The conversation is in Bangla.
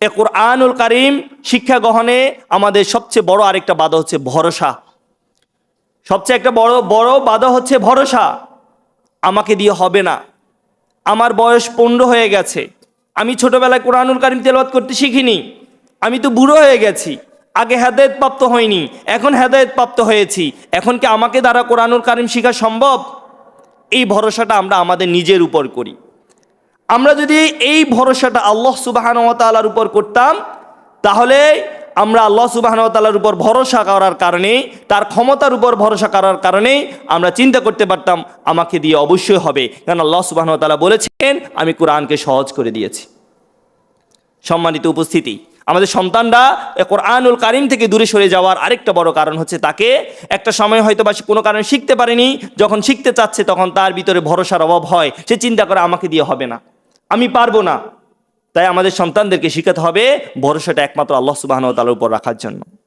এ কোরআনুল কারিম শিক্ষা গ্রহণে আমাদের সবচেয়ে বড় আরেকটা বাধা হচ্ছে ভরসা। সবচেয়ে একটা বড় বড় বাধা হচ্ছে ভরসা। আমাকে দিয়ে হবে না। আমার বয়স পনেরো হয়ে গেছে। আমি ছোটোবেলায় কোরআনুল কারিম তেলাওয়াত করতে শিখিনি। আমি তো বুড়ো হয়ে গেছি। আগে হেদায়ত প্রাপ্ত হয়নি এখন হেদায়ত প্রাপ্ত হয়েছি। এখন কি আমাকে দ্বারা কোরআনুল কারিম শেখা সম্ভব? এই ভরসাটা আমরা আমাদের নিজের উপর করি। আমরা যদি এই ভরসাটা আল্লাহ সুবাহানতালার উপর করতাম, তাহলে আমরা আল্লাহ সুবাহানতালার উপর ভরসা করার কারণে, তার ক্ষমতার উপর ভরসা করার কারণে আমরা চিন্তা করতে পারতাম, আমাকে দিয়ে অবশ্যই হবে। কারণ আল্লাহ সুবাহানতালা বলেছেন, আমি কোরআনকে সহজ করে দিয়েছি। সম্মানিত উপস্থিতি, আমাদের সন্তানরা কোরআনুল কারিম থেকে দূরে সরে যাওয়ার আরেকটা বড় কারণ হচ্ছে তাকে, একটা সময় হয়তো বা কোনো কারণে শিখতে পারেনি, যখন শিখতে চাচ্ছে তখন তার ভিতরে ভরসার অভাব হয়, সে চিন্তা করে আমাকে দিয়ে হবে না। আমি পারব না। তাই আমাদের সন্তানদেরকে শিখাতে হবে, ভরসাটা একমাত্র আল্লাহ সুবাহন তালার উপর রাখার জন্য।